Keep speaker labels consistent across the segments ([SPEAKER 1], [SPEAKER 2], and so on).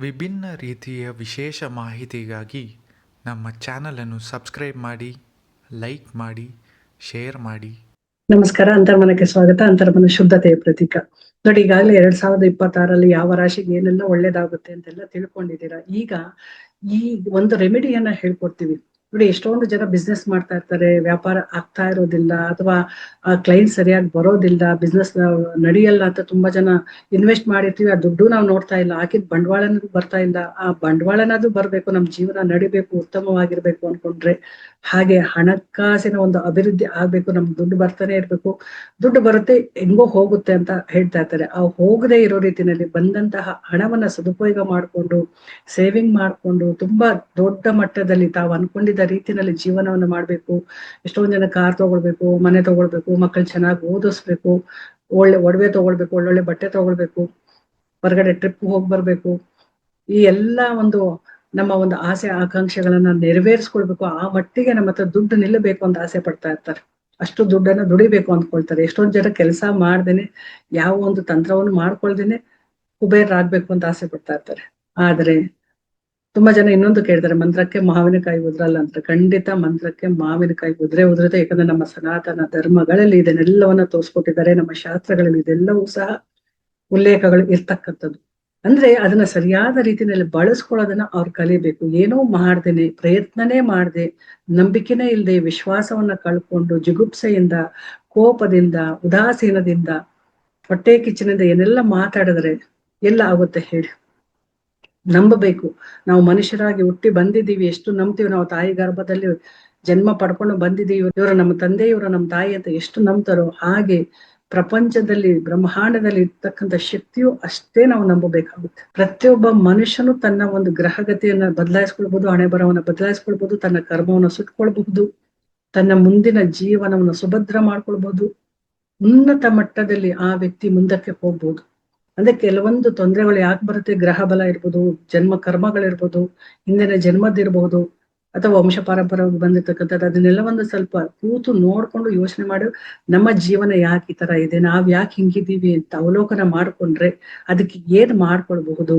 [SPEAKER 1] ವಿಭಿನ್ನ ರೀತಿಯ ವಿಶೇಷ ಮಾಹಿತಿಗಾಗಿ ನಮ್ಮ ಚಾನಲನ್ನು ಸಬ್ಸ್ಕ್ರೈಬ್ ಮಾಡಿ, ಲೈಕ್ ಮಾಡಿ, ಶೇರ್ ಮಾಡಿ.
[SPEAKER 2] ನಮಸ್ಕಾರ. ಅಂತರ್ಮನಕ್ಕೆ ಸ್ವಾಗತ. ಅಂತರ್ಮನ ಶುದ್ಧತೆಯ ಪ್ರತೀಕ. ನೋಡಿ, ಈಗಾಗಲೇ ಎರಡ್ ಸಾವಿರದ ಇಪ್ಪತ್ತಾರಲ್ಲಿ ಯಾವ ರಾಶಿಗೆ ಏನೆಲ್ಲ ಒಳ್ಳೇದಾಗುತ್ತೆ ಅಂತೆಲ್ಲ ತಿಳ್ಕೊಂಡಿದ್ದೀರಾ. ಈಗ ಈ ಒಂದು ರೆಮಿಡಿಯನ್ನ ಹೇಳ್ಕೊಡ್ತೀವಿ. ನೋಡಿ, ಎಷ್ಟೊಂದು ಜನ ಬಿಸ್ನೆಸ್ ಮಾಡ್ತಾ ಇರ್ತಾರೆ, ವ್ಯಾಪಾರ ಆಗ್ತಾ ಇರೋದಿಲ್ಲ ಅಥವಾ, ಆ ಕ್ಲೈಂಟ್ ಸರಿಯಾಗಿ ಬರೋದಿಲ್ಲ ಬಿಸ್ನೆಸ್ ನಡೆಯಲ್ಲ ಅಂತ ತುಂಬಾ ಜನ ಇನ್ವೆಸ್ಟ್ ಮಾಡಿರ್ತೀವಿ, ಆ ದುಡ್ಡು ನಾವು ನೋಡ್ತಾ ಇಲ್ಲ, ಹಾಕಿದ ಬಂಡವಾಳನೂ ಬರ್ತಾ ಇಲ್ಲ, ಆ ಬಂಡವಾಳನಾದ್ರೂ ಬರ್ಬೇಕು, ನಮ್ ಜೀವನ ನಡಿಬೇಕು, ಉತ್ತಮವಾಗಿರ್ಬೇಕು ಅನ್ಕೊಂಡ್ರೆ. ಹಾಗೆ ಹಣಕಾಸಿನ ಒಂದು ಅಭಿವೃದ್ಧಿ ಆಗ್ಬೇಕು, ನಮ್ಗೆ ದುಡ್ಡು ಬರ್ತಾನೆ ಇರ್ಬೇಕು. ದುಡ್ಡು ಬರುತ್ತೆ, ಹೆಂಗೋ ಹೋಗುತ್ತೆ ಅಂತ ಹೇಳ್ತಾ ಇರ್ತಾರೆ. ಆ ಹೋಗದೆ ಇರೋ ರೀತಿಯಲ್ಲಿ ಬಂದಂತಹ ಹಣವನ್ನ ಸದುಪಯೋಗ ಮಾಡಿಕೊಂಡು ಸೇವಿಂಗ್ ಮಾಡ್ಕೊಂಡು, ತುಂಬಾ ದೊಡ್ಡ ಮಟ್ಟದಲ್ಲಿ ತಾವು ಅನ್ಕೊಂಡಿದ್ದ ರೀತಿಯಲ್ಲಿ ಜೀವನವನ್ನ ಮಾಡ್ಬೇಕು. ಎಷ್ಟೊಂದ್ ಜನ ಕಾರ್ ತಗೊಳ್ಬೇಕು, ಮನೆ ತಗೊಳ್ಬೇಕು ಮಕ್ಕಳು ಚೆನ್ನಾಗಿ ಓದಿಸ್ಬೇಕು, ಒಳ್ಳೆ ಒಡವೆ ತಗೊಳ್ಬೇಕು, ಒಳ್ಳೊಳ್ಳೆ ಬಟ್ಟೆ ತಗೊಳ್ಬೇಕು, ಹೊರಗಡೆ ಟ್ರಿಪ್ ಹೋಗಿ ಬರ್ಬೇಕು. ಈ ಎಲ್ಲಾ ಒಂದು ನಮ್ಮ ಒಂದು ಆಸೆ, ಆಕಾಂಕ್ಷೆಗಳನ್ನ ನೆರವೇರಿಸ್ಕೊಳ್ಬೇಕು. ಆ ಮಟ್ಟಿಗೆ ನಮ್ಮ ಹತ್ರ ದುಡ್ಡು ನಿಲ್ಲಬೇಕು ಅಂತ ಆಸೆ ಪಡ್ತಾ ಇರ್ತಾರೆ. ಅಷ್ಟು ದುಡ್ಡನ್ನ ದುಡಿಬೇಕು ಅಂದ್ಕೊಳ್ತಾರೆ. ಎಷ್ಟೊಂದ್ ಜನ ಕೆಲಸ ಮಾಡ್ದೇನೆ, ಯಾವ ಒಂದು ತಂತ್ರವನ್ನು ಮಾಡ್ಕೊಳ್ದೇನೆ ಕುಬೇರರಾಗ್ಬೇಕು ಅಂತ ಆಸೆ ಪಡ್ತಾ ಇರ್ತಾರೆ. ಆದ್ರೆ ತುಂಬಾ ಜನ ಇನ್ನೊಂದು ಕೇಳ್ತಾರೆ, ಮಂತ್ರಕ್ಕೆ ಮಾವಿನಕಾಯಿ ಉದ್ರಲ್ಲ ಅಂತ. ಖಂಡಿತ ಮಂತ್ರಕ್ಕೆ ಮಾವಿನಕಾಯಿ ಉದ್ರೆ ಉದ್ರತೆ ಯಾಕಂದ್ರೆ ನಮ್ಮ ಸನಾತನ ಧರ್ಮಗಳಲ್ಲಿ ಇದನ್ನೆಲ್ಲವನ್ನ ತೋರಿಸ್ಕೊಟ್ಟಿದ್ದಾರೆ. ನಮ್ಮ ಶಾಸ್ತ್ರಗಳಲ್ಲಿ ಇದೆಲ್ಲವೂ ಸಹ ಉಲ್ಲೇಖಗಳು ಇರ್ತಕ್ಕಂಥದ್ದು. ಅಂದ್ರೆ ಅದನ್ನ ಸರಿಯಾದ ರೀತಿಯಲ್ಲಿ ಬಳಸ್ಕೊಳ್ಳೋದನ್ನ ಅವ್ರು ಕಲಿಬೇಕು. ಏನೋ ಮಾಡ್ದೇನೆ, ಪ್ರಯತ್ನನೇ ಮಾಡ್ದೆ, ನಂಬಿಕೆನೇ ಇಲ್ಲದೆ ವಿಶ್ವಾಸವನ್ನ ಕಳ್ಕೊಂಡು ಜಿಗುಪ್ಸೆಯಿಂದ, ಕೋಪದಿಂದ, ಉದಾಸೀನದಿಂದ, ಹೊಟ್ಟೆ ಕಿಚ್ಚಿನಿಂದ ಏನೆಲ್ಲ ಮಾತಾಡಿದ್ರೆ ಎಲ್ಲ ಆಗುತ್ತೆ ಹೇಳಿ. ನಂಬಬೇಕು. ನಾವು ಮನುಷ್ಯರಾಗಿ ಹುಟ್ಟಿ ಬಂದಿದ್ದೀವಿ, ಎಷ್ಟು ನಂಬ್ತೀವಿ ನಾವು ತಾಯಿ ಗರ್ಭದಲ್ಲಿ ಜನ್ಮ ಪಡ್ಕೊಂಡು ಬಂದಿದ್ದೀವಿ, ಇವರು ನಮ್ಮ ತಂದೆ ಇವರು ನಮ್ಮ ತಾಯಿ ಅಂತ ಎಷ್ಟು ನಂಬ್ತಾರೋ ಹಾಗೆ ಪ್ರಪಂಚದಲ್ಲಿ, ಬ್ರಹ್ಮಾಂಡದಲ್ಲಿ ಇರ್ತಕ್ಕಂಥ ಶಕ್ತಿಯು ಅಷ್ಟೇ ನಾವು ನಂಬಬೇಕಾಗುತ್ತೆ. ಪ್ರತಿಯೊಬ್ಬ ಮನುಷ್ಯನು ತನ್ನ ಒಂದು ಗ್ರಹಗತಿಯನ್ನ ಬದಲಾಯಿಸ್ಕೊಳ್ಬಹುದು ಹಣೆ ಬರವನ್ನ ಬದಲಾಯಿಸ್ಕೊಳ್ಬಹುದು ತನ್ನ ಕರ್ಮವನ್ನು ಸುಟ್ಕೊಳ್ಬಹುದು, ತನ್ನ ಮುಂದಿನ ಜೀವನವನ್ನು ಸುಭದ್ರ ಮಾಡ್ಕೊಳ್ಬಹುದು ಉನ್ನತ ಮಟ್ಟದಲ್ಲಿ ಆ ವ್ಯಕ್ತಿ ಮುಂದಕ್ಕೆ ಹೋಗ್ಬೋದು. ಅಂದ್ರೆ ಕೆಲವೊಂದು ತೊಂದರೆಗಳು ಯಾಕೆ ಬರುತ್ತೆ? ಗ್ರಹ ಬಲ ಇರ್ಬೋದು, ಜನ್ಮ ಕರ್ಮಗಳಿರ್ಬೋದು, ಹಿಂದಿನ ಜನ್ಮದಿರ್ಬಹುದು ಅಥವಾ ವಂಶ ಪಾರಂಪರವಾಗಿ ಬಂದಿರ್ತಕ್ಕಂಥದ್ದು ಒಂದು ಸ್ವಲ್ಪ ಕೂತು ನೋಡ್ಕೊಂಡು ಯೋಚನೆ ಮಾಡಿ, ನಮ್ಮ ಜೀವನ ಯಾಕೆ ಈ ತರ ಇದೆ, ನಾವ್ ಯಾಕೆ ಹಿಂಗಿದ್ದೀವಿ ಅಂತ ಅವಲೋಕನ ಮಾಡ್ಕೊಂಡ್ರೆ ಅದಕ್ಕೆ ಏನ್ ಮಾಡ್ಕೊಳ್ಬಹುದು?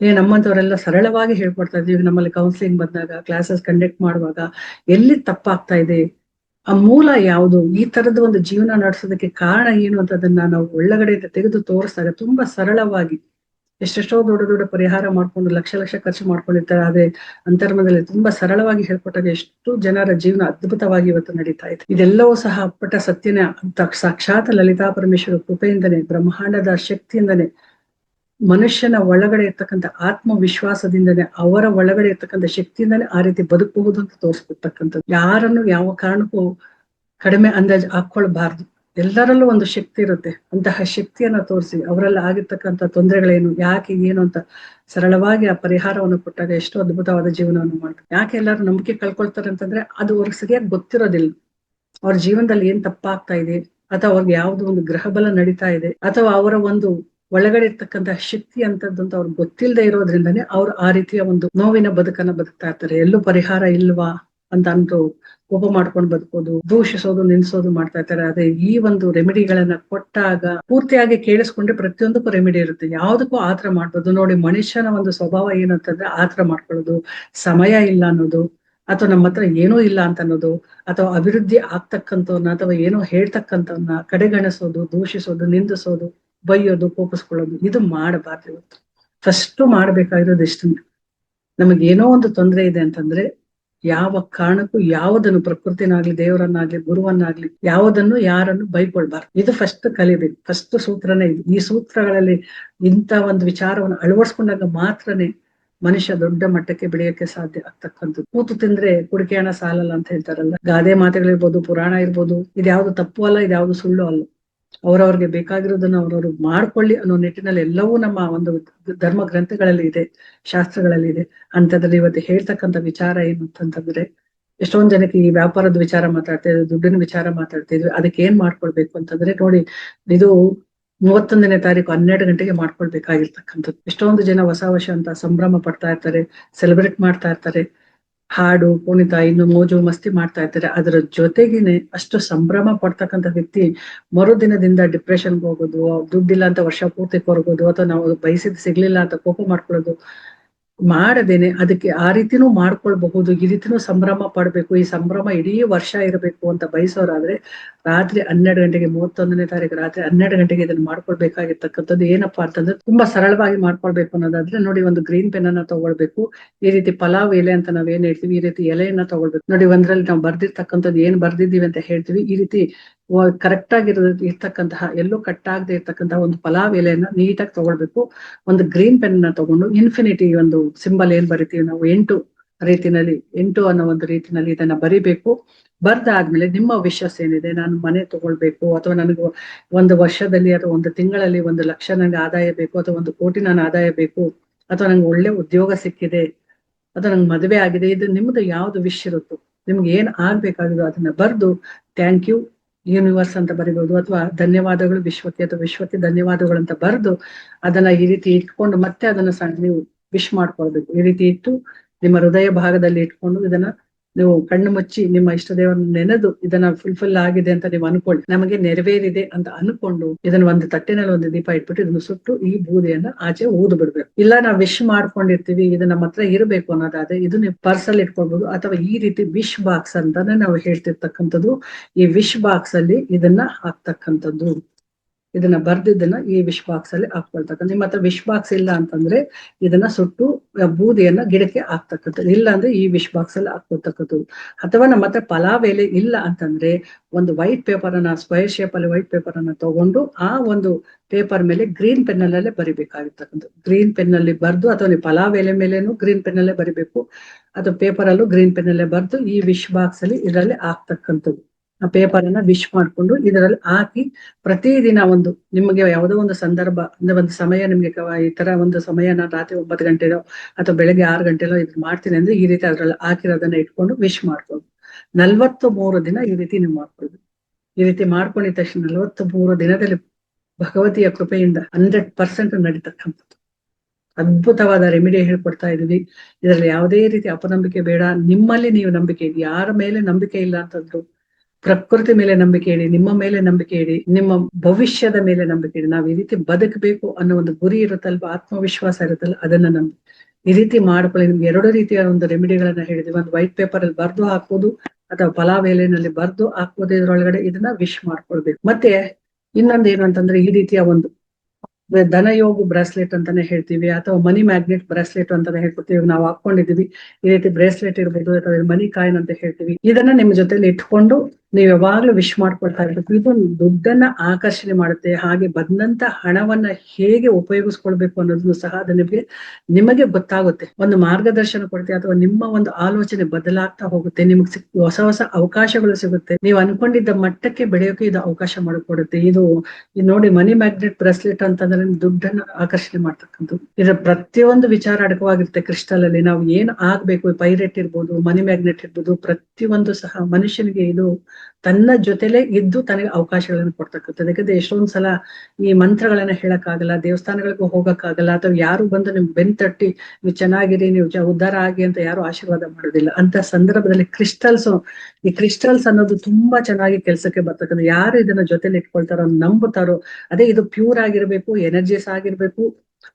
[SPEAKER 2] ಏ ನಮ್ಮಂತವರೆಲ್ಲ ಸರಳವಾಗಿ ಹೇಳ್ಕೊಡ್ತಾ ಇದೀವಿ ನಮ್ಮಲ್ಲಿ ಕೌನ್ಸಿಲಿಂಗ್ ಬಂದಾಗ ಕ್ಲಾಸಸ್ ಕಂಡಕ್ಟ್ ಮಾಡುವಾಗ ಎಲ್ಲಿ ತಪ್ಪಾಗ್ತಾ ಇದೆ? ಆ ಮೂಲ ಯಾವುದು? ಈ ತರದ ಒಂದು ಜೀವನ ನಡೆಸೋದಕ್ಕೆ ಕಾರಣ ಏನು ಅಂತ ಅದನ್ನ ನಾವು ಒಳ್ಳಗಡೆಯಿಂದ ತೆಗೆದು ತೋರಿಸಿದಾಗ ತುಂಬಾ ಸರಳವಾಗಿ ಎಷ್ಟೆಷ್ಟೋ ದೊಡ್ಡ ದೊಡ್ಡ ಪರಿಹಾರ ಮಾಡ್ಕೊಂಡು ಲಕ್ಷ ಲಕ್ಷ ಖರ್ಚು ಮಾಡ್ಕೊಂಡಿರ್ತಾರೆ, ಆದ್ರೆ ಅಂತರ್ಮದಲ್ಲಿ ತುಂಬಾ ಸರಳವಾಗಿ ಹೇಳ್ಕೊಟ್ಟಾಗ ಎಷ್ಟು ಜನರ ಜೀವನ ಅದ್ಭುತವಾಗಿ ಇವತ್ತು ನಡೀತಾ ಇದೆ. ಇದೆಲ್ಲವೂ ಸಹ ಅಪ್ಪಟ ಸತ್ಯನೇ ಸಾಕ್ಷಾತ್ ಲಲಿತಾ ಪರಮೇಶ್ವರ ಕೃಪೆಯಿಂದನೇ, ಬ್ರಹ್ಮಾಂಡದ ಶಕ್ತಿಯಿಂದನೇ, ಮನುಷ್ಯನ ಒಳಗಡೆ ಇರ್ತಕ್ಕಂಥ ಆತ್ಮವಿಶ್ವಾಸದಿಂದನೇ, ಅವರ ಒಳಗಡೆ ಇರ್ತಕ್ಕಂಥ ಶಕ್ತಿಯಿಂದನೇ ಆ ರೀತಿ ಬದುಕಬಹುದು ಅಂತ ತೋರಿಸ್ಬಿಡ್ತಕ್ಕಂಥದ್ದು ಯಾರನ್ನು ಯಾವ ಕಾರಣಕ್ಕೂ ಕಡಿಮೆ ಅಂದಾಜು ಹಾಕೊಳ್ಬಾರ್ದು ಎಲ್ಲರಲ್ಲೂ ಒಂದು ಶಕ್ತಿ ಇರುತ್ತೆ. ಅಂತಹ ಶಕ್ತಿಯನ್ನ ತೋರಿಸಿ, ಅವರಲ್ಲಿ ಆಗಿರ್ತಕ್ಕಂಥ ತೊಂದರೆಗಳೇನು, ಯಾಕೆ ಏನು ಅಂತ ಸರಳವಾಗಿ ಆ ಪರಿಹಾರವನ್ನು ಕೊಟ್ಟಾಗ ಎಷ್ಟು ಅದ್ಭುತವಾದ ಜೀವನವನ್ನು ಮಾಡ್ತಾರೆ. ಯಾಕೆ ಎಲ್ಲರೂ ನಂಬಿಕೆ ಕಳ್ಕೊಳ್ತಾರೆ ಅಂತಂದ್ರೆ ಅದು ಅವ್ರಿಗೆ ಸರಿಯಾಗಿ ಗೊತ್ತಿರೋದಿಲ್ಲ. ಅವ್ರ ಜೀವನದಲ್ಲಿ ಏನ್ ತಪ್ಪಾಗ್ತಾ ಇದೆ, ಅಥವಾ ಅವ್ರಿಗೆ ಯಾವ್ದು ಒಂದು ಗ್ರಹಬಲ ನಡೀತಾ ಇದೆ, ಅಥವಾ ಅವರ ಒಂದು ಒಳಗಡೆ ಇರ್ತಕ್ಕಂತಹ ಶಕ್ತಿ ಅಂತದ್ದು ಅಂತ ಅವ್ರಿಗೆ ಗೊತ್ತಿಲ್ಲದೆ ಇರೋದ್ರಿಂದನೇ ಅವ್ರು ಆ ರೀತಿಯ ಒಂದು ನೋವಿನ ಬದುಕನ್ನ ಬದುಕ್ತಾ ಇರ್ತಾರೆ. ಎಲ್ಲೂ ಪರಿಹಾರ ಇಲ್ವಾ ಅಂತ ಅಂದ್ರು ಕೋಪ ಮಾಡ್ಕೊಂಡು ಬದುಕೋದು, ದೂಷಿಸೋದು, ನಿಲ್ಸೋದು ಮಾಡ್ತಾ ಇರ್ತಾರೆ. ಅದೇ ಈ ಒಂದು ರೆಮಿಡಿಗಳನ್ನ ಕೊಟ್ಟಾಗ ಪೂರ್ತಿಯಾಗಿ ಕೇಳಿಸ್ಕೊಂಡ್ರೆ ಪ್ರತಿಯೊಂದಕ್ಕೂ ರೆಮಿಡಿ ಇರುತ್ತೆ. ಯಾವ್ದಕ್ಕೂ ಆತರ ಮಾಡ್ಬೋದು ನೋಡಿ, ಮನುಷ್ಯನ ಒಂದು ಸ್ವಭಾವ ಏನಂತಂದ್ರೆ ಆತರ ಮಾಡ್ಕೊಳ್ಳೋದು, ಸಮಯ ಇಲ್ಲ ಅನ್ನೋದು, ಅಥವಾ ನಮ್ಮ ಹತ್ರ ಏನೂ ಇಲ್ಲ ಅಂತ ಅನ್ನೋದು, ಅಥವಾ ಅಭಿವೃದ್ಧಿ ಆಗ್ತಕ್ಕಂಥವ್ನ ಅಥವಾ ಏನೋ ಹೇಳ್ತಕ್ಕಂಥವ್ನ ಕಡೆಗಣಿಸೋದು, ದೂಷಿಸೋದು, ನಿಂದಿಸೋದು, ಬೈಯೋದು, ಕೋಪಿಸ್ಕೊಳ್ಳೋದು, ಇದು ಮಾಡಬಾರ್ದು ಇವತ್ತು. ಫಸ್ಟ್ ಮಾಡ್ಬೇಕಾಗಿರೋದು ಎಷ್ಟು ನಮಗೇನೋ ಒಂದು ತೊಂದರೆ ಇದೆ ಅಂತಂದ್ರೆ ಯಾವ ಕಾರಣಕ್ಕೂ ಯಾವುದನ್ನು ಪ್ರಕೃತಿನಾಗ್ಲಿ ದೇವರನ್ನಾಗ್ಲಿ, ಗುರುವನ್ನಾಗ್ಲಿ, ಯಾವುದನ್ನು ಯಾರನ್ನು ಬೈಕೊಳ್ಬಾರ್ದು. ಇದು ಫಸ್ಟ್ ಕಲಿಬೇಕು. ಫಸ್ಟ್ ಸೂತ್ರನೇ ಇದು. ಈ ಸೂತ್ರಗಳಲ್ಲಿ ಇಂಥ ಒಂದು ವಿಚಾರವನ್ನು ಅಳವಡಿಸ್ಕೊಂಡಾಗ ಮಾತ್ರನೇ ಮನುಷ್ಯ ದೊಡ್ಡ ಮಟ್ಟಕ್ಕೆ ಬೆಳೆಯಕ್ಕೆ ಸಾಧ್ಯ ಆಗ್ತಕ್ಕಂಥದ್ದು. ಕೂತು ತಿಂದ್ರೆ ಕುಡಿಕೆ ಹಣ ಸಾಲಲ್ಲ ಅಂತ ಹೇಳ್ತಾರಲ್ಲ. ಗಾದೆ ಮಾತುಗಳಿರ್ಬೋದು, ಪುರಾಣ ಇರ್ಬೋದು, ಇದ್ಯಾವ್ದು ತಪ್ಪು ಅಲ್ಲ, ಇದ್ಯಾವ್ದು ಸುಳ್ಳು ಅಲ್ಲ. ಅವ್ರವ್ರಿಗೆ ಬೇಕಾಗಿರೋದನ್ನ ಅವ್ರವ್ರು ಮಾಡ್ಕೊಳ್ಳಿ ಅನ್ನೋ ನಿಟ್ಟಿನಲ್ಲಿ ಎಲ್ಲವೂ ನಮ್ಮ ಒಂದು ಧರ್ಮ ಗ್ರಂಥಗಳಲ್ಲಿ ಇದೆ, ಶಾಸ್ತ್ರಗಳಲ್ಲಿ ಇದೆ. ಅಂತದ್ರಲ್ಲಿ ಇವತ್ತು ಹೇಳ್ತಕ್ಕಂಥ ವಿಚಾರ ಏನು ಅಂತಂದ್ರೆ ಎಷ್ಟೊಂದ್ ಜನಕ್ಕೆ ಈ ವ್ಯಾಪಾರದ ವಿಚಾರ ಮಾತಾಡ್ತಾ ದುಡ್ಡಿನ ವಿಚಾರ ಮಾತಾಡ್ತಾ ಇದ್ವಿ, ಅದಕ್ಕೆ ಏನ್ ಮಾಡ್ಕೊಳ್ಬೇಕು ಅಂತಂದ್ರೆ ನೋಡಿ, ಇದು ಮೂವತ್ತೊಂದನೇ ತಾರೀಕು ಹನ್ನೆರಡು ಗಂಟೆಗೆ ಮಾಡ್ಕೊಳ್ಬೇಕಾಗಿರ್ತಕ್ಕಂಥದ್ದು. ಎಷ್ಟೊಂದು ಜನ ಹೊಸ ವರ್ಷ ಅಂತ ಸಂಭ್ರಮ ಪಡ್ತಾ ಇರ್ತಾರೆ ಸೆಲೆಬ್ರೇಟ್ ಮಾಡ್ತಾ ಇರ್ತಾರೆ. ಹಾಡು ಕುಣಿತ ಇನ್ನು ಮೋಜು ಮಸ್ತಿ ಮಾಡ್ತಾ ಇರ್ತಾರೆ ಅದರ ಜೊತೆಗೇನೆ ಅಷ್ಟು ಸಂಭ್ರಮ ಪಡ್ತಕ್ಕಂಥ ವ್ಯಕ್ತಿ ಮರುದಿನದಿಂದ ಡಿಪ್ರೆಷನ್ಗೆ ಹೋಗೋದು, ದುಡ್ಡಿಲ್ಲ ಅಂತ ವರ್ಷ ಪೂರ್ತಿ ಕೊರಗೋದು, ಅಥವಾ ನಾವು ಬಯಸಿದ್ ಸಿಗ್ಲಿಲ್ಲ ಅಂತ ಕೋಪ ಮಾಡ್ಕೊಳ್ಳೋದು ಮಾಡದೇನೆ ಅದಕ್ಕೆ ಆ ರೀತಿನೂ ಮಾಡ್ಕೊಳ್ಬಹುದು, ಈ ರೀತಿನೂ ಸಂಭ್ರಮ ಪಡ್ಬೇಕು, ಈ ಸಂಭ್ರಮ ಇಡೀ ವರ್ಷ ಇರಬೇಕು ಅಂತ ಬಯಸೋರಾದ್ರೆ, ರಾತ್ರಿ ಹನ್ನೆರಡು ಗಂಟೆಗೆ ಮೂವತ್ತೊಂದನೇ ತಾರೀಕು ರಾತ್ರಿ ಹನ್ನೆರಡು ಗಂಟೆಗೆ ಇದನ್ನ ಮಾಡ್ಕೊಳ್ಬೇಕಾಗಿರ್ತಕ್ಕಂಥದ್ದು ಏನಪ್ಪಾ ಅಂತಂದ್ರೆ, ತುಂಬಾ ಸರಳವಾಗಿ ಮಾಡ್ಕೊಳ್ಬೇಕು ಅನ್ನೋದಾದ್ರೆ, ನೋಡಿ ಒಂದು ಗ್ರೀನ್ ಪೆನ್ ಅನ್ನ ತಗೊಳ್ಬೇಕು, ಈ ರೀತಿ ಪಲಾವ್ ಎಲೆ ಅಂತ ನಾವ್ ಏನ್ ಹೇಳ್ತೀವಿ, ಈ ರೀತಿ ಎಲೆಯನ್ನ ತಗೊಳ್ಬೇಕು. ನೋಡಿ ಒಂದ್ರಲ್ಲಿ ನಾವು ಬರ್ದಿರ್ತಕ್ಕಂಥದ್ದು ಏನ್ ಬರ್ದಿದ್ದೀವಿ ಅಂತ ಹೇಳ್ತೀವಿ, ಈ ರೀತಿ ಕರೆಕ್ಟ್ ಆಗಿರ ಇರ್ತಕ್ಕಂತಹ, ಎಲ್ಲೂ ಕಟ್ ಆಗದೆ ಇರ್ತಕ್ಕಂತಹ ಒಂದು ಪಲಾವ್ ಎಲೆಯನ್ನ ನೀಟಾಗಿ ತಗೊಳ್ಬೇಕು. ಒಂದು ಗ್ರೀನ್ ಪೆನ್ನ ತಗೊಂಡು ಇನ್ಫಿನಿಟಿ ಒಂದು ಸಿಂಬಲ್ ಏನ್ ಬರಿತೀವಿ ನಾವು? ಎಂಟು ರೀತಿನಲ್ಲಿ, ಎಂಟು ಅನ್ನೋ ಒಂದು ರೀತಿನಲ್ಲಿ ಇದನ್ನ ಬರಿಬೇಕು. ಬರ್ದಾದ್ಮೇಲೆ ನಿಮ್ಮ ವಿಶ್ವಾಸ ಏನಿದೆ? ನಾನು ಮನೆ ತಗೊಳ್ಬೇಕು, ಅಥವಾ ನನಗೆ ಒಂದು ವರ್ಷದಲ್ಲಿ ಅಥವಾ ಒಂದು ತಿಂಗಳಲ್ಲಿ ಒಂದು ಲಕ್ಷ ನನಗೆ ಆದಾಯ ಬೇಕು, ಅಥವಾ ಒಂದು ಕೋಟಿ ನಾನು ಆದಾಯ ಬೇಕು, ಅಥವಾ ನಂಗೆ ಒಳ್ಳೆ ಉದ್ಯೋಗ ಸಿಕ್ಕಿದೆ, ಅಥವಾ ನಂಗೆ ಮದುವೆ ಆಗಿದೆ, ಇದು ನಿಮ್ದು ಯಾವ್ದು ವಿಶ್ ಇರುತ್ತೋ, ನಿಮ್ಗೆ ಏನ್ ಆಗ್ಬೇಕಾಗಿದೋ ಅದನ್ನ ಬರ್ದು ಥ್ಯಾಂಕ್ ಯು ಯೂನಿವರ್ಸ್ ಅಂತ ಬರಿಬಹುದು ಅಥವಾ ಧನ್ಯವಾದಗಳು ವಿಶ್ವಕ್ಕೆ ಅಥವಾ ವಿಶ್ವಕ್ಕೆ ಧನ್ಯವಾದಗಳು ಅಂತ ಬರೆದು ಅದನ್ನ ಈ ರೀತಿ ಇಟ್ಕೊಂಡು ಮತ್ತೆ ಅದನ್ನ ಸಣ್ಣ ನೀವು ವಿಶ್ ಮಾಡ್ಕೊಳ್ಬೇಕು. ಈ ರೀತಿ ಇಟ್ಟು ನಿಮ್ಮ ಹೃದಯ ಭಾಗದಲ್ಲಿ ಇಟ್ಕೊಂಡು ಇದನ್ನ ನೀವು ಕಣ್ಣು ಮುಚ್ಚಿ ನಿಮ್ಮ ಇಷ್ಟ ದೇವರನ್ನ ನೆನೆದು ಇದನ್ನ ಫುಲ್ಫಿಲ್ ಆಗಿದೆ ಅಂತ ನೀವು ಅನ್ಕೊಳ್ಳಿ. ನಮಗೆ ನೆರವೇರಿದೆ ಅಂತ ಅನ್ಕೊಂಡು ಇದನ್ನ ಒಂದು ತಟ್ಟೆನಲ್ಲಿ ಒಂದು ದೀಪ ಇಟ್ಬಿಟ್ಟು ಇದನ್ನ ಸುಟ್ಟು ಈ ಬೂದಿಯನ್ನ ಆಚೆ ಊದು ಬಿಡ್ಬೇಕು. ಇಲ್ಲ ನಾವು ವಿಶ್ ಮಾಡ್ಕೊಂಡಿರ್ತೀವಿ ಇದು ನಮ್ಮ ಹತ್ರ ಇರಬೇಕು ಅನ್ನೋದಾದ್ರೆ ಇದು ನೀವು ಪರ್ಸಲ್ ಇಟ್ಕೊಳ್ಬಹುದು ಅಥವಾ ಈ ರೀತಿ ವಿಶ್ ಬಾಕ್ಸ್ ಅಂತಾನೆ ನಾವು ಹೇಳ್ತಿರ್ತಕ್ಕಂಥದ್ದು. ಈ ವಿಶ್ ಬಾಕ್ಸ್ ಅಲ್ಲಿ ಇದನ್ನ ಹಾಕ್ತಕ್ಕಂಥದ್ದು. ಇದನ್ನ ಬರ್ದಿದ್ದನ್ನ ಈ ವಿಶ್ ಬಾಕ್ಸ್ ಅಲ್ಲಿ ಹಾಕೊಳ್ತಕ್ಕಂಥ ನಿಮ್ಮ ಹತ್ರ ವಿಶ್ ಬಾಕ್ಸ್ ಇಲ್ಲ ಅಂತಂದ್ರೆ ಇದನ್ನ ಸುಟ್ಟು ಬೂದಿಯನ್ನ ಗಿಡಕ್ಕೆ ಹಾಕ್ತಕ್ಕಂಥದ್ದು ಇಲ್ಲ ಅಂದ್ರೆ ಈ ವಿಶ್ ಬಾಕ್ಸ್ ಅಲ್ಲಿ ಹಾಕೊಳ್ತಕ್ಕಂಥದ್ದು ಅಥವಾ ನಮ್ಮ ಹತ್ರ ಪಲಾವ್ ಎಲೆ ಇಲ್ಲ ಅಂತಂದ್ರೆ ಒಂದು ವೈಟ್ ಪೇಪರ್ ಅನ್ನ ಸ್ಕ್ವೈರ್ ಶೇಪ್ ಅಲ್ಲಿ ವೈಟ್ ಪೇಪರ್ ಅನ್ನ ತಗೊಂಡು ಆ ಒಂದು ಪೇಪರ್ ಮೇಲೆ ಗ್ರೀನ್ ಪೆನ್ ಅಲ್ಲೇ ಬರಿಬೇಕಾಗಿರ್ತಕ್ಕಂಥದ್ದು. ಗ್ರೀನ್ ಪೆನ್ ಅಲ್ಲಿ ಬರೆದು ಅಥವಾ ನೀವು ಪಲಾವ್ ಎಲೆ ಮೇಲೇನು ಗ್ರೀನ್ ಪೆನ್ ಅಲ್ಲೇ ಬರಿಬೇಕು. ಅಥವಾ ಪೇಪರ್ ಅಲ್ಲೂ ಗ್ರೀನ್ ಪೆನ್ ಅಲ್ಲೇ ಬರೆದು ಈ ವಿಶ್ ಬಾಕ್ಸ್ ಅಲ್ಲಿ ಇದರಲ್ಲಿ ಹಾಕ್ತಕ್ಕಂಥದ್ದು. ಪೇಪರ್ ಅನ್ನ ವಿಶ್ ಮಾಡ್ಕೊಂಡು ಇದರಲ್ಲಿ ಹಾಕಿ ಪ್ರತಿದಿನ ಒಂದು ನಿಮಗೆ ಯಾವುದೋ ಒಂದು ಸಂದರ್ಭ, ಅಂದ್ರೆ ಒಂದು ಸಮಯ ನಿಮ್ಗೆ ಈ ತರ ಒಂದು ಸಮಯ ನಾನು ರಾತ್ರಿ ಒಂಬತ್ತು ಗಂಟೆನೋ ಅಥವಾ ಬೆಳಗ್ಗೆ ಆರು ಗಂಟೆನೋ ಇದು ಮಾಡ್ತೀನಿ ಅಂದ್ರೆ ಈ ರೀತಿ ಅದ್ರಲ್ಲಿ ಹಾಕಿರೋದನ್ನ ಇಟ್ಕೊಂಡು ವಿಶ್ ಮಾಡ್ಕೊಂಡು ನಲ್ವತ್ತು ಮೂರು ದಿನ ಈ ರೀತಿ ನೀವು ಮಾಡ್ಕೊಳ್ಬೇಕು. ಈ ರೀತಿ ಮಾಡ್ಕೊಂಡಿದ ತಕ್ಷಣ ನಲವತ್ತು ಮೂರು ದಿನದಲ್ಲಿ ಭಗವತಿಯ ಕೃಪೆಯಿಂದ ಹಂಡ್ರೆಡ್ ಪರ್ಸೆಂಟ್ ನಡೀತಕ್ಕಂಥದ್ದು. ಅದ್ಭುತವಾದ ರೆಮಿಡಿ ಹೇಳ್ಕೊಡ್ತಾ ಇದೀವಿ ಇದರಲ್ಲಿ ಯಾವುದೇ ರೀತಿ ಅಪನಂಬಿಕೆ ಬೇಡ. ನಿಮ್ಮಲ್ಲಿ ನೀವು ನಂಬಿಕೆ ಇದೆ. ಯಾರ ಮೇಲೆ ನಂಬಿಕೆ ಇಲ್ಲ ಅಂತಂದ್ರು ಪ್ರಕೃತಿ ಮೇಲೆ ನಂಬಿಕೆ ಇಡಿ, ನಿಮ್ಮ ಮೇಲೆ ನಂಬಿಕೆ ಇಡಿ, ನಿಮ್ಮ ಭವಿಷ್ಯದ ಮೇಲೆ ನಂಬಿಕೆ ಇಡಿ. ನಾವು ಈ ರೀತಿ ಬದುಕಬೇಕು ಅನ್ನೋ ಒಂದು ಗುರಿ ಇರುತ್ತಲ್ವ, ಆತ್ಮವಿಶ್ವಾಸ ಇರುತ್ತಲ್ಲ, ಅದನ್ನ ನಂಬಿ. ಈ ರೀತಿ ಮಾಡ್ಕೊಳ್ಳಿ. ನಿಮ್ಗೆ ಎರಡು ರೀತಿಯ ಒಂದು ರೆಮಿಡಿಗಳನ್ನ ಹೇಳಿದ್ವಿ ಒಂದು ವೈಟ್ ಪೇಪರ್ ಅಲ್ಲಿ ಬರ್ದು ಹಾಕೋದು, ಅಥವಾ ಪಲಾವ್ ಎಲೆನಲ್ಲಿ ಬರ್ದು ಹಾಕೋದು ಇದ್ರೊಳಗಡೆ ಇದನ್ನ ವಿಶ್ ಮಾಡ್ಕೊಳ್ಬೇಕು. ಮತ್ತೆ ಇನ್ನೊಂದು ಏನು ಅಂತಂದ್ರೆ ಈ ರೀತಿಯ ಒಂದು ಧನಯೋಗ ಬ್ರಾಸ್ಲೆಟ್ ಅಂತಾನೆ ಹೇಳ್ತೀವಿ, ಅಥವಾ ಮನಿ ಮ್ಯಾಗ್ನೆಟ್ ಬ್ರಾಸ್ಲೆಟ್ ಅಂತಾನೆ ಹೇಳ್ಕೊಡ್ತೀವಿ. ನಾವು ಹಾಕೊಂಡಿದೀವಿ ಈ ರೀತಿ ಬ್ರೇಸ್ಲೆಟ್ ಇರ್ಬೋದು, ಅಥವಾ ಮನಿ ಕಾಯಿನ್ ಅಂತ ಹೇಳ್ತೀವಿ. ಇದನ್ನ ನಿಮ್ ಜೊತೆಲಿ ಇಟ್ಕೊಂಡು ನೀವು ಯಾವಾಗ್ಲೂ ವಿಶ್ ಮಾಡ್ಕೊಳ್ತಾ ಇರ್ಬೇಕು. ಇದು ದುಡ್ಡನ್ನ ಆಕರ್ಷಣೆ ಮಾಡುತ್ತೆ. ಹಾಗೆ ಬಂದಂತ ಹಣವನ್ನ ಹೇಗೆ ಉಪಯೋಗಿಸ್ಕೊಳ್ಬೇಕು ಅನ್ನೋದನ್ನು ಸಹ ಅದು ನಿಮಗೆ ನಿಮಗೆ ಗೊತ್ತಾಗುತ್ತೆ. ಒಂದು ಮಾರ್ಗದರ್ಶನ ಕೊಡುತ್ತೆ ಅಥವಾ ನಿಮ್ಮ ಒಂದು ಆಲೋಚನೆ ಬದಲಾಗ್ತಾ ಹೋಗುತ್ತೆ. ನಿಮ್ಗೆ ಹೊಸ ಹೊಸ ಅವಕಾಶಗಳು ಸಿಗುತ್ತೆ. ನೀವು ಅನ್ಕೊಂಡಿದ್ದ ಮಟ್ಟಕ್ಕೆ ಬೆಳೆಯೋಕೆ ಇದು ಅವಕಾಶ ಮಾಡಿಕೊಡುತ್ತೆ. ಇದು ನೋಡಿ ಮನಿ ಮ್ಯಾಗ್ನೆಟ್ ಬ್ರೆಸ್ಲೆಟ್ ಅಂತಂದ್ರೆ ದುಡ್ಡನ್ನ ಆಕರ್ಷಣೆ ಮಾಡ್ತಕ್ಕಂಥದ್ದು. ಇದರ ಪ್ರತಿಯೊಂದು ವಿಚಾರ ಅಡಕವಾಗಿರುತ್ತೆ ಕ್ರಿಸ್ಟಲ್ ಅಲ್ಲಿ ನಾವು ಏನ್ ಆಗ್ಬೇಕು? ಪೈರೆಟ್ ಇರ್ಬೋದು, ಮನಿ ಮ್ಯಾಗ್ನೆಟ್ ಇರ್ಬೋದು, ಪ್ರತಿಯೊಂದು ಸಹ ಮನುಷ್ಯನಿಗೆ ಇದು ತನ್ನ ಜೊತೆಲೆ ಇದ್ದು ತನಗೆ ಅವಕಾಶಗಳನ್ನು ಕೊಡ್ತಕ್ಕಂಥದ್ದು. ಯಾಕಂದ್ರೆ ಎಷ್ಟೊಂದ್ ಸಲ ಈ ಮಂತ್ರಗಳನ್ನ ಹೇಳಕ್ಕಾಗಲ್ಲ, ದೇವಸ್ಥಾನಗಳಿಗೂ ಹೋಗಕ್ಕಾಗಲ್ಲ, ಅಥವಾ ಯಾರು ಬಂದು ನಿಮ್ ಬೆನ್ ತಟ್ಟಿ, ನೀವು ಚೆನ್ನಾಗಿರಿ, ನೀವು ಉದ್ಧಾರ ಆಗಿ ಅಂತ ಯಾರು ಆಶೀರ್ವಾದ ಮಾಡೋದಿಲ್ಲ. ಅಂತ ಸಂದರ್ಭದಲ್ಲಿ ಕ್ರಿಸ್ಟಲ್ಸ್, ಈ ಕ್ರಿಸ್ಟಲ್ಸ್ ಅನ್ನೋದು ತುಂಬಾ ಚೆನ್ನಾಗಿ ಕೆಲಸಕ್ಕೆ ಬರ್ತಕ್ಕಂಥ, ಯಾರು ಇದನ್ನ ಜೊತೆಲಿ ಇಟ್ಕೊಳ್ತಾರೋ ನಂಬುತ್ತಾರೋ, ಅದೇ ಇದು ಪ್ಯೂರ್ ಆಗಿರ್ಬೇಕು ಎನರ್ಜಿಸ್ ಆಗಿರ್ಬೇಕು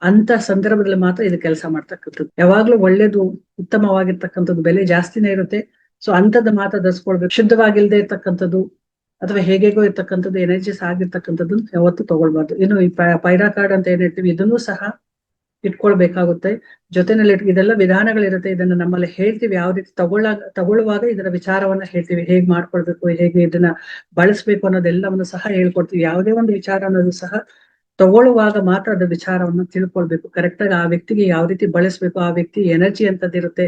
[SPEAKER 2] ಅಂತ ಸಂದರ್ಭದಲ್ಲಿ ಮಾತ್ರ ಇದು ಕೆಲಸ ಮಾಡ್ತಕ್ಕಂಥದ್ದು. ಯಾವಾಗ್ಲೂ ಒಳ್ಳೇದು, ಉತ್ತಮವಾಗಿರ್ತಕ್ಕಂಥದ್ದು ಬೆಲೆ ಜಾಸ್ತಿನೇ ಇರುತ್ತೆ. ಸೊ ಅಂತದ್ದು ಮಾತ್ರ ಧರಿಸ್ಕೊಳ್ಬೇಕು. ಶುದ್ಧವಾಗಿಲ್ದೇ ಇರ್ತಕ್ಕಂಥದ್ದು ಅಥವಾ ಹೇಗೆಗೋ ಇರ್ತಕ್ಕಂಥದ್ದು ಎನರ್ಜಿಸ್ ಆಗಿರ್ತಕ್ಕಂಥದ್ದು ಯಾವತ್ತು ತಗೊಳ್ಬಾರ್ದು. ಇನ್ನು ಈ ಪೈರಾ ಕಾರ್ಡ್ ಅಂತ ಏನ್ ಹೇಳ್ತೀವಿ, ಇದನ್ನು ಸಹ ಇಟ್ಕೊಳ್ಬೇಕಾಗುತ್ತೆ. ಜೊತೆನಲ್ಲಿ ಇದೆಲ್ಲ ವಿಧಾನಗಳಿರುತ್ತೆ. ಇದನ್ನ ನಮ್ಮಲ್ಲಿ ಹೇಳ್ತೀವಿ, ಯಾವ ರೀತಿ ತಗೊಳ್ಳ, ತಗೊಳ್ಳುವಾಗ ಇದರ ವಿಚಾರವನ್ನ ಹೇಳ್ತೀವಿ. ಹೇಗ್ ಮಾಡ್ಕೊಳ್ಬೇಕು, ಹೇಗೆ ಇದನ್ನ ಬಳಸ್ಬೇಕು ಅನ್ನೋದೆಲ್ಲವನ್ನು ಸಹ ಹೇಳ್ಕೊಡ್ತೀವಿ. ಯಾವುದೇ ಒಂದು ವಿಚಾರ ಅನ್ನೋದು ಸಹ ತಗೊಳ್ಳುವಾಗ ಮಾತ್ರ ಅದ್ರ ವಿಚಾರವನ್ನ ತಿಳ್ಕೊಳ್ಬೇಕು. ಕರೆಕ್ಟ್ ಆಗಿ ಆ ವ್ಯಕ್ತಿಗೆ ಯಾವ ರೀತಿ ಬಳಸ್ಬೇಕು, ಆ ವ್ಯಕ್ತಿ ಎನರ್ಜಿ ಅಂತದಿರುತ್ತೆ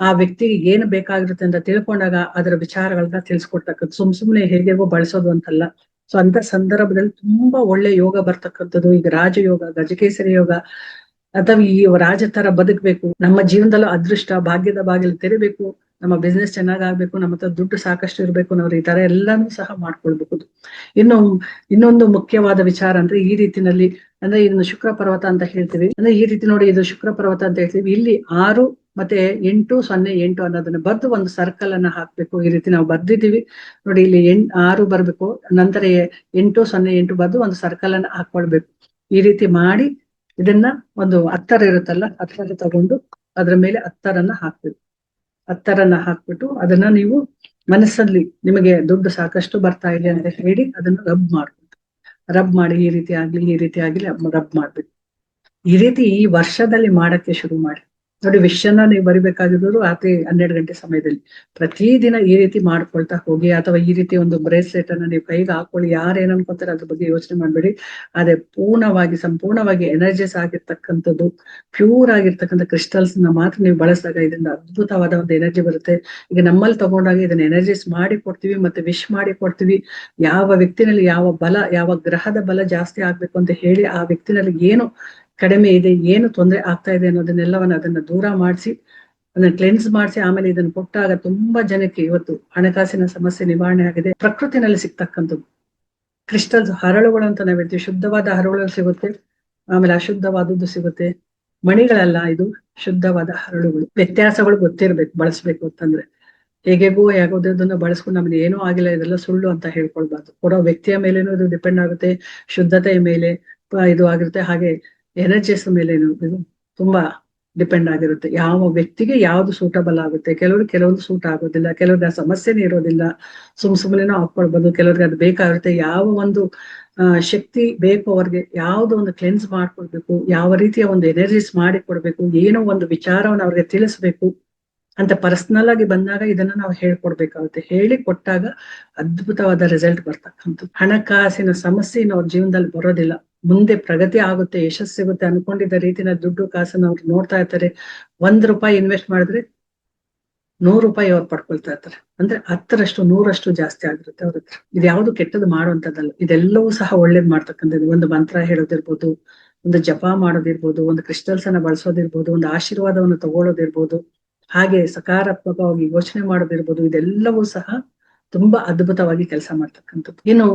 [SPEAKER 2] ಆ ವ್ಯಕ್ತಿಗೆ ಏನು ಬೇಕಾಗಿರುತ್ತೆ ಅಂತ ತಿಳ್ಕೊಂಡಾಗ ಅದರ ವಿಚಾರಗಳನ್ನ ತಿಳಿಸ್ಕೊಡ್ತಕ್ಕದ್ದು ಸುಮ್ ಸುಮ್ನೆ ಹೇಗೆಗೋ ಬಳಸೋದು ಅಂತಲ್ಲ. ಸೊ ಅಂತ ಸಂದರ್ಭದಲ್ಲಿ ತುಂಬಾ ಒಳ್ಳೆ ಯೋಗ ಬರ್ತಕ್ಕಂಥದ್ದು. ಈಗ ರಾಜಯೋಗ, ಗಜಕೇಸರಿ ಯೋಗ, ಅಥವಾ ಈ ರಾಜ ತರ ಬದುಕ್ಬೇಕು. ನಮ್ಮ ಜೀವನದಲ್ಲೂ ಅದೃಷ್ಟ, ಭಾಗ್ಯದ ಬಾಗಿಲು ತೆರಿಬೇಕು. ನಮ್ಮ ಬಿಸ್ನೆಸ್ ಚೆನ್ನಾಗಾಗ್ಬೇಕು ನಮ್ಮ ಹತ್ರ ದುಡ್ಡು ಸಾಕಷ್ಟು ಇರ್ಬೇಕು ಅನ್ನೋರು ಈ ತರ ಎಲ್ಲಾನು ಸಹ ಮಾಡ್ಕೊಳ್ಬಹುದು. ಇನ್ನು, ಇನ್ನೊಂದು ಮುಖ್ಯವಾದ ವಿಚಾರ ಅಂದ್ರೆ ಈ ರೀತಿನಲ್ಲಿ, ಅಂದ್ರೆ ಇದನ್ನು ಶುಕ್ರ ಪರ್ವತ ಅಂತ ಹೇಳ್ತೀವಿ. ಅಂದ್ರೆ ಈ ರೀತಿ ನೋಡಿ ಇದು ಶುಕ್ರ ಪರ್ವತ ಅಂತ ಹೇಳ್ತೀವಿ. ಇಲ್ಲಿ ಆರು ಮತ್ತೆ ಎಂಟು, ಸೊನ್ನೆ, ಎಂಟು ಅನ್ನೋದನ್ನ ಬರ್ದು ಒಂದು ಸರ್ಕಲ್ ಅನ್ನ ಹಾಕ್ಬೇಕು. ಈ ರೀತಿ ನಾವು ಬರ್ದಿದ್ದೀವಿ. ನೋಡಿ, ಇಲ್ಲಿ ಎಂಟ್ ಆರು ಬರ್ಬೇಕು. ನಂತರ ಎಂಟು, ಸೊನ್ನೆ, ಎಂಟು ಬರ್ದು ಒಂದು ಸರ್ಕಲ್ ಅನ್ನ ಹಾಕೊಳ್ಬೇಕು. ಈ ರೀತಿ ಮಾಡಿ ಇದನ್ನ ಒಂದು ಹತ್ತರ ಇರುತ್ತಲ್ಲ, ಹತ್ತರ ತಗೊಂಡು ಅದ್ರ ಮೇಲೆ ಹತ್ತರನ್ನ ಹಾಕ್ಬೇಕು. ಹತ್ತರನ್ನ ಹಾಕ್ಬಿಟ್ಟು ಅದನ್ನ ನೀವು ಮನಸ್ಸಲ್ಲಿ ನಿಮಗೆ ದುಡ್ಡು ಸಾಕಷ್ಟು ಬರ್ತಾ ಇದೆ ಅಂತ ಹೇಳಿ ಅದನ್ನ ರಬ್ ಮಾಡ್ಬೇಕು. ರಬ್ ಮಾಡಿ ಈ ರೀತಿ ಆಗ್ಲಿ, ಈ ರೀತಿ ಆಗ್ಲಿ ರಬ್ ಮಾಡ್ಬೇಕು. ಈ ರೀತಿ ಈ ವರ್ಷದಲ್ಲಿ ಮಾಡಕ್ಕೆ ಶುರು ಮಾಡಿ. ನೋಡಿ, ವಿಷಯನ ನೀವು ಬರಿಬೇಕಾಗಿರೋದು ರಾತ್ರಿ ಹನ್ನೆರಡು ಗಂಟೆ ಸಮಯದಲ್ಲಿ. ಪ್ರತಿದಿನ ಈ ರೀತಿ ಮಾಡ್ಕೊಳ್ತಾ ಹೋಗಿ, ಅಥವಾ ಈ ರೀತಿ ಒಂದು ಬ್ರೇಸ್ಲೆಟ್ ಅನ್ನ ನೀವು ಕೈಗೆ ಹಾಕೊಳ್ಳಿ, ಯಾರು ಏನ್ ಅನ್ಕೋತಾರೆ ಅದ್ರ ಬಗ್ಗೆ ಯೋಚನೆ ಮಾಡ್ಬೇಡಿ. ಅದೇ ಪೂರ್ಣವಾಗಿ, ಸಂಪೂರ್ಣವಾಗಿ ಎನರ್ಜಿಸ್ ಆಗಿರ್ತಕ್ಕಂಥದ್ದು ಪ್ಯೂರ್ ಆಗಿರ್ತಕ್ಕಂಥ ಕ್ರಿಸ್ಟಲ್ಸ್ನ ಮಾತ್ರ ನೀವು ಬಳಸಿದಾಗ ಇದರಿಂದ ಅದ್ಭುತವಾದ ಒಂದು ಎನರ್ಜಿ ಬರುತ್ತೆ. ಈಗ ನಮ್ಮಲ್ಲಿ ತಗೊಂಡಾಗ ಇದನ್ನ ಎನರ್ಜಿಸ್ ಮಾಡಿ ಕೊಡ್ತೀವಿ, ಮತ್ತೆ ವಿಶ್ ಮಾಡಿ ಕೊಡ್ತೀವಿ. ಯಾವ ವ್ಯಕ್ತಿನಲ್ಲಿ ಯಾವ ಬಲ, ಯಾವ ಗ್ರಹದ ಬಲ ಜಾಸ್ತಿ ಆಗ್ಬೇಕು ಅಂತ ಹೇಳಿ ಆ ವ್ಯಕ್ತಿನಲ್ಲಿ ಏನು ಕಡಿಮೆ ಇದೆ, ಏನು ತೊಂದರೆ ಆಗ್ತಾ ಇದೆ ಅನ್ನೋದನ್ನೆಲ್ಲವನ್ನ ಅದನ್ನ ದೂರ ಮಾಡಿಸಿ, ಅದನ್ನ ಕ್ಲೆನ್ಸ್ ಮಾಡಿಸಿ, ಆಮೇಲೆ ಇದನ್ನ ಕೊಟ್ಟಾಗ ತುಂಬಾ ಜನಕ್ಕೆ ಇವತ್ತು ಹಣಕಾಸಿನ ಸಮಸ್ಯೆ ನಿವಾರಣೆ ಆಗಿದೆ. ಪ್ರಕೃತಿನಲ್ಲಿ ಸಿಗ್ತಕ್ಕಂಥದ್ದು. ಕ್ರಿಸ್ಟಲ್ಸ್ ಹರಳುಗಳು ಅಂತ ನಾವ್ ಹೇಳ್ತೀವಿ. ಶುದ್ಧವಾದ ಹರಳುಗಳು ಸಿಗುತ್ತೆ. ಆಮೇಲೆ ಅಶುದ್ಧವಾದದ್ದು ಸಿಗುತ್ತೆ. ಮಣಿಗಳಲ್ಲ ಇದು, ಶುದ್ಧವಾದ ಹರಳುಗಳು. ವ್ಯತ್ಯಾಸಗಳು ಗೊತ್ತಿರ್ಬೇಕು, ಬಳಸ್ಬೇಕು ಅಂತಂದ್ರೆ. ಹೇಗೆಗೋ ಯಾವುದನ್ನ ಬಳಸ್ಕೊಂಡು ನಮ್ಗೆ ಏನೂ ಆಗಿಲ್ಲ, ಇದೆಲ್ಲ ಸುಳ್ಳು ಅಂತ ಹೇಳ್ಕೊಳ್ಬಾರ್ದು. ಕೊಡೋ ವ್ಯಕ್ತಿಯ ಮೇಲೇನೂ ಇದು ಡಿಪೆಂಡ್ ಆಗುತ್ತೆ. ಶುದ್ಧತೆಯ ಮೇಲೆ ಇದು ಆಗಿರುತ್ತೆ. ಹಾಗೆ ಎನರ್ಜಿಸ್ ಮೇಲೆ ತುಂಬಾ ಡಿಪೆಂಡ್ ಆಗಿರುತ್ತೆ. ಯಾವ ವ್ಯಕ್ತಿಗೆ ಯಾವ್ದು ಸೂಟಬಲ್ ಆಗುತ್ತೆ ಕೆಲವ್ರು ಕೆಲವೊಂದು ಸೂಟ್ ಆಗೋದಿಲ್ಲ, ಕೆಲವ್ರಿಗೆ ಆ ಸಮಸ್ಯೆನೇ ಇರೋದಿಲ್ಲ, ಸುಮ್ ಸುಮ್ಮನೆನೂ ಹಾಕೊಳ್ಬೋದು ಕೆಲವ್ರಿಗೆ ಅದು ಬೇಕಾಗುತ್ತೆ. ಯಾವ ಒಂದು ಶಕ್ತಿ ಬೇಕು ಅವ್ರಿಗೆ, ಯಾವ್ದು ಒಂದು ಕ್ಲೆನ್ಸ್ ಮಾಡ್ಕೊಡ್ಬೇಕು, ಯಾವ ರೀತಿಯ ಒಂದು ಎನರ್ಜಿಸ್ ಮಾಡಿ ಕೊಡ್ಬೇಕು ಏನೋ ಒಂದು ವಿಚಾರವನ್ನು ಅವ್ರಿಗೆ ತಿಳಿಸ್ಬೇಕು. ಅಂತ ಪರ್ಸನಲ್ ಆಗಿ ಬಂದಾಗ ಇದನ್ನ ನಾವು ಹೇಳ್ಕೊಡ್ಬೇಕಾಗುತ್ತೆ. ಹೇಳಿ ಕೊಟ್ಟಾಗ ಅದ್ಭುತವಾದ ರಿಸಲ್ಟ್ ಬರ್ತಕ್ಕಂಥದ್ದು. ಹಣಕಾಸಿನ ಸಮಸ್ಯೆ ಅವ್ರ ಜೀವನದಲ್ಲಿ ಬರೋದಿಲ್ಲ. ಮುಂದೆ ಪ್ರಗತಿ ಆಗುತ್ತೆ, ಯಶಸ್ಸು ಸಿಗುತ್ತೆ ಅನ್ಕೊಂಡಿದ್ದ ರೀತಿನ ದುಡ್ಡು ಕಾಸನ್ನು ಅವ್ರು ನೋಡ್ತಾ ಇರ್ತಾರೆ. ಒಂದ್ ರೂಪಾಯಿ ಇನ್ವೆಸ್ಟ್ ಮಾಡಿದ್ರೆ ನೂರು ರೂಪಾಯಿ ಅವ್ರು ಪಡ್ಕೊಳ್ತಾ ಇರ್ತಾರೆ. ಅಂದ್ರೆ ಹತ್ತರಷ್ಟು, ನೂರಷ್ಟು ಜಾಸ್ತಿ ಆಗಿರುತ್ತೆ ಅವ್ರ ಹತ್ರ. ಇದು ಯಾವ್ದು ಕೆಟ್ಟದ್ದು ಮಾಡುವಂತದ್ದಲ್ಲ ಇದೆಲ್ಲವೂ ಸಹ ಒಳ್ಳೇದ್ ಮಾಡ್ತಕ್ಕಂಥದ್ದು. ಒಂದು ಮಂತ್ರ ಹೇಳೋದಿರ್ಬೋದು, ಒಂದು ಜಪ ಮಾಡೋದಿರ್ಬೋದು, ಒಂದು ಕ್ರಿಸ್ಟಲ್ಸ್ ಅನ್ನ ಬಳಸೋದಿರ್ಬೋದು, ಒಂದು ಆಶೀರ್ವಾದವನ್ನು ತಗೊಳ್ಳೋದಿರ್ಬೋದು. ಹಾಗೆ ಸಕಾರಾತ್ಮಕವಾಗಿ ಯೋಚನೆ ಮಾಡೋದಿರ್ಬೋದು, ಇದೆಲ್ಲವೂ ಸಹ ತುಂಬಾ ಅದ್ಭುತವಾಗಿ ಕೆಲಸ ಮಾಡ್ತಕ್ಕಂಥದ್ದು. ಇನ್ನು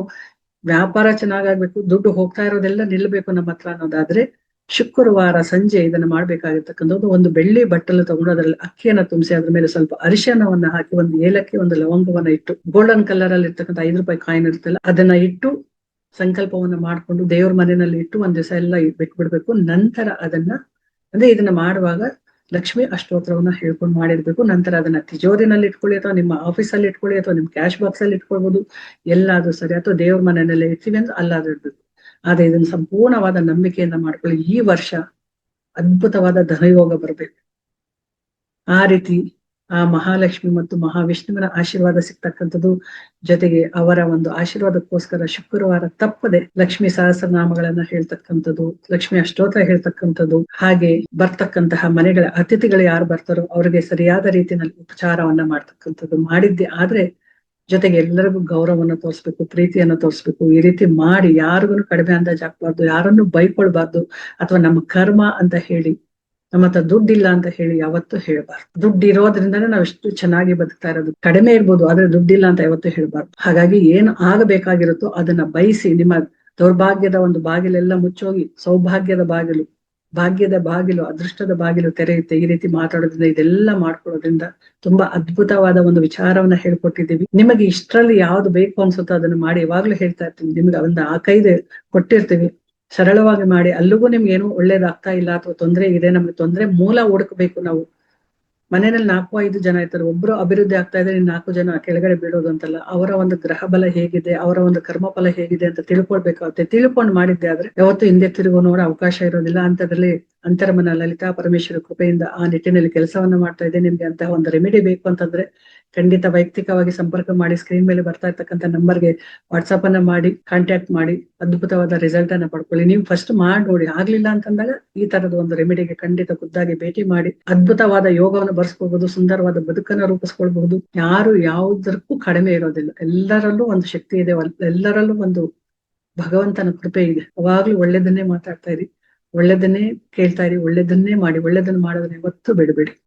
[SPEAKER 2] ವ್ಯಾಪಾರ ಚೆನ್ನಾಗಾಗ್ಬೇಕು, ದುಡ್ಡು ಹೋಗ್ತಾ ಇರೋದೆಲ್ಲ ನಿಲ್ಬೇಕು ನಮ್ಮ ಹತ್ರ ಅನ್ನೋದಾದ್ರೆ ಶುಕ್ರವಾರ ಸಂಜೆ ಇದನ್ನ ಮಾಡ್ಬೇಕಾಗಿರ್ತಕ್ಕಂಥದ್ದು. ಒಂದು ಬೆಳ್ಳಿ ಬಟ್ಟಲು ತಗೊಂಡು ಅದರಲ್ಲಿ ಅಕ್ಕಿಯನ್ನ ತುಂಬಿಸಿ ಅದ್ರ ಮೇಲೆ ಸ್ವಲ್ಪ ಅರಿಶಿನವನ್ನ ಹಾಕಿ ಒಂದು ಏಲಕ್ಕಿ, ಒಂದು ಲವಂಗವನ್ನ ಇಟ್ಟು ಗೋಲ್ಡನ್ ಕಲರ್ ಅಲ್ಲಿ ಇರ್ತಕ್ಕಂಥ ಐದು ರೂಪಾಯಿ ಕಾಯಿನ್ ಇರುತ್ತಲ್ಲ, ಅದನ್ನ ಇಟ್ಟು ಸಂಕಲ್ಪವನ್ನ ಮಾಡ್ಕೊಂಡು ದೇವ್ರ ಮನೆಯಲ್ಲಿ ಇಟ್ಟು ಒಂದ್ ದಿವಸ ಎಲ್ಲ ಬಿಟ್ಬಿಡ್ಬೇಕು. ನಂತರ ಅದನ್ನ, ಅಂದ್ರೆ ಇದನ್ನ ಮಾಡುವಾಗ ಲಕ್ಷ್ಮಿ ಅಷ್ಟೋತ್ರವನ್ನ ಹೇಳ್ಕೊಂಡು ಮಾಡಿರ್ಬೇಕು. ನಂತರ ಅದನ್ನ ತಿಜೋರಿನಲ್ಲಿ ಇಟ್ಕೊಳ್ಳಿ ಅಥವಾ ನಿಮ್ಮ ಆಫೀಸಲ್ಲಿ ಇಟ್ಕೊಳ್ಳಿ ಅಥವಾ ನಿಮ್ಮ ಕ್ಯಾಶ್ ಬಾಕ್ಸ್ ಅಲ್ಲಿ ಇಟ್ಕೊಳ್ಬಹುದು ಎಲ್ಲಾದ್ರೂ ಸರಿ ಅಥವಾ ದೇವ್ರ ಮನೆಯಲ್ಲೇ ಇರ್ತೀವಿ ಅಂದ್ರೆ ಅಲ್ಲಾದ್ರೂ ಇಡ್ಬೇಕು ಆದ್ರೆ ಇದನ್ನ ಸಂಪೂರ್ಣವಾದ ನಂಬಿಕೆಯಿಂದ ಮಾಡ್ಕೊಳ್ಳಿ. ಈ ವರ್ಷ ಅದ್ಭುತವಾದ ಧನಯೋಗ ಬರ್ಬೇಕು. ಆ ರೀತಿ ಆ ಮಹಾಲಕ್ಷ್ಮಿ ಮತ್ತು ಮಹಾವಿಷ್ಣುವಿನ ಆಶೀರ್ವಾದ ಸಿಗ್ತಕ್ಕಂಥದ್ದು ಜೊತೆಗೆ ಅವರ ಒಂದು ಆಶೀರ್ವಾದಕ್ಕೋಸ್ಕರ ಶುಕ್ರವಾರ ತಪ್ಪದೆ ಲಕ್ಷ್ಮಿ ಸಹಸ್ರನಾಮಗಳನ್ನ ಹೇಳ್ತಕ್ಕಂಥದ್ದು, ಲಕ್ಷ್ಮಿ ಅಷ್ಟೋತ್ರ ಹೇಳ್ತಕ್ಕಂಥದ್ದು, ಹಾಗೆ ಬರ್ತಕ್ಕಂತಹ ಮನೆಗಳ ಅತಿಥಿಗಳು ಯಾರು ಬರ್ತಾರೋ ಅವರಿಗೆ ಸರಿಯಾದ ರೀತಿಯಲ್ಲಿ ಉಪಚಾರವನ್ನ ಮಾಡ್ತಕ್ಕಂಥದ್ದು ಮಾಡಿದ್ದೆ. ಆದ್ರೆ ಜೊತೆಗೆ ಎಲ್ಲರಿಗೂ ಗೌರವವನ್ನು ತೋರಿಸ್ಬೇಕು, ಪ್ರೀತಿಯನ್ನ ತೋರಿಸ್ಬೇಕು, ಈ ರೀತಿ ಮಾಡಿ ಯಾರಿಗೂ ಕಡಿಮೆ ಅಂದಾಜ್ ಹಾಕ್ಬಾರ್ದು ಯಾರನ್ನು ಬೈಕೊಳ್ಬಾರ್ದು ಅಥವಾ ನಮ್ಮ ಕರ್ಮ ಅಂತ ಹೇಳಿ ನಮ್ಮ ಹತ್ರ ದುಡ್ಡಿಲ್ಲ ಅಂತ ಹೇಳಿ ಯಾವತ್ತೂ ಹೇಳಬಾರ್ದು. ದುಡ್ಡು ಇರೋದ್ರಿಂದನೇ ನಾವು ಎಷ್ಟು ಚೆನ್ನಾಗಿ ಬದುಕ್ತಾ ಇರೋದು. ಕಡಿಮೆ ಇರ್ಬೋದು, ಆದ್ರೆ ದುಡ್ಡಿಲ್ಲ ಅಂತ ಯಾವತ್ತೂ ಹೇಳ್ಬಾರ್ದು. ಹಾಗಾಗಿ ಏನು ಆಗಬೇಕಾಗಿರುತ್ತೋ ಅದನ್ನ ಬಯಸಿ ನಿಮ್ಮ ದೌರ್ಭಾಗ್ಯದ ಒಂದು ಬಾಗಿಲೆಲ್ಲ ಮುಚ್ಚೋಗಿ, ಸೌಭಾಗ್ಯದ ಬಾಗಿಲು, ಭಾಗ್ಯದ ಬಾಗಿಲು, ಅದೃಷ್ಟದ ಬಾಗಿಲು ತೆರೆಯುತ್ತೆ. ಈ ರೀತಿ ಮಾತಾಡೋದ್ರಿಂದ ಇದೆಲ್ಲ ಮಾಡ್ಕೊಳ್ಳೋದ್ರಿಂದ ತುಂಬಾ ಅದ್ಭುತವಾದ ಒಂದು ವಿಚಾರವನ್ನ ಹೇಳ್ಕೊಟ್ಟಿದ್ದೀವಿ. ನಿಮಗೆ ಇಷ್ಟರಲ್ಲಿ ಯಾವ್ದು ಬೇಕು ಅನ್ಸುತ್ತೋ ಅದನ್ನ ಮಾಡಿ, ಯಾವಾಗ್ಲೂ ಹೇಳ್ತಾ ಇರ್ತೀವಿ ನಿಮ್ಗೆ ಒಂದು ಆ ಕೈದೆ ಕೊಟ್ಟಿರ್ತೀವಿ. ಸರಳವಾಗಿ ಮಾಡಿ, ಅಲ್ಲಿಗೂ ನಿಮ್ಗೆ ಏನು ಒಳ್ಳೇದಾಗ್ತಾ ಇಲ್ಲ ಅಥವಾ ತೊಂದರೆ ಇದೆ, ನಮ್ಗೆ ತೊಂದರೆ ಮೂಲ ಹುಡುಕ್ಬೇಕು ನಾವು. ಮನೆಯಲ್ಲಿ ನಾಲ್ಕು ಐದು ಜನ ಇರ್ತಾರೆ, ಒಬ್ರು ಅಭಿವೃದ್ಧಿ ಆಗ್ತಾ ಇದ್ರೆ ನಾಲ್ಕು ಜನ ಕೆಳಗಡೆ ಬೀಳೋದು ಅಂತಲ್ಲ, ಅವರ ಒಂದು ಗ್ರಹ ಬಲ ಹೇಗಿದೆ, ಅವರ ಒಂದು ಕರ್ಮ ಫಲ ಹೇಗಿದೆ ಅಂತ ತಿಳ್ಕೊಳ್ಬೇಕಾಗುತ್ತೆ ತಿಳ್ಕೊಂಡು ಮಾಡಿದ್ದೆ ಆದ್ರೆ ಯಾವತ್ತು ಹಿಂದೆ ತಿರುಗೋ ಅವಕಾಶ ಇರೋದಿಲ್ಲ. ಅಂತದ್ರಲ್ಲಿ ಅಂತರ್ಮನ ಲಲಿತಾ ಪರಮೇಶ್ವರ ಕೃಪೆಯಿಂದ ಆ ನಿಟ್ಟಿನಲ್ಲಿ ಕೆಲಸವನ್ನ ಮಾಡ್ತಾ ಇದೆ ನಿಮ್ಗೆ ಅಂತಹ ಒಂದು ರೆಮಿಡಿ ಬೇಕು ಅಂತಂದ್ರೆ ಖಂಡಿತ ವೈಯಕ್ತಿಕವಾಗಿ ಸಂಪರ್ಕ ಮಾಡಿ ಸ್ಕ್ರೀನ್ ಮೇಲೆ ಬರ್ತಾ ಇರ್ತಕ್ಕಂಥ ನಂಬರ್ಗೆ ವಾಟ್ಸಪ್ ಅನ್ನ ಮಾಡಿ ಕಾಂಟ್ಯಾಕ್ಟ್ ಮಾಡಿ, ಅದ್ಭುತವಾದ ರಿಸಲ್ಟ್ ಅನ್ನ ಪಡ್ಕೊಳ್ಳಿ. ನೀವು ಫಸ್ಟ್ ಮಾಡಿ ನೋಡಿ ಆಗ್ಲಿಲ್ಲ ಅಂತಂದಾಗ ಈ ತರದ ಒಂದು ರೆಮಿಡಿಗೆ ಖಂಡಿತ ಖುದ್ದಾಗಿ ಭೇಟಿ ಮಾಡಿ, ಅದ್ಭುತವಾದ ಯೋಗವನ್ನು ಬರ್ಸ್ಕೋಬಹುದು, ಸುಂದರವಾದ ಬದುಕನ್ನ ರೂಪಿಸ್ಕೊಳ್ಬಹುದು. ಯಾರು ಯಾವುದಕ್ಕೂ ಕಡಿಮೆ ಇರೋದಿಲ್ಲ. ಎಲ್ಲರಲ್ಲೂ ಒಂದು ಶಕ್ತಿ ಇದೆ ಎಲ್ಲರಲ್ಲೂ ಒಂದು ಭಗವಂತನ ಕೃಪೆ ಇದೆ. ಅವಾಗ್ಲೂ ಒಳ್ಳೇದನ್ನೇ ಮಾತಾಡ್ತಾ ಇರಿ, ಒಳ್ಳೇದನ್ನೇ ಕೇಳ್ತಾ ಇರಿ, ಒಳ್ಳೇದನ್ನೇ ಮಾಡಿ, ಒಳ್ಳೇದನ್ನ ಮಾಡೋದನ್ನ ಯಾವತ್ತೂ ಬಿಡಬೇಡಿ.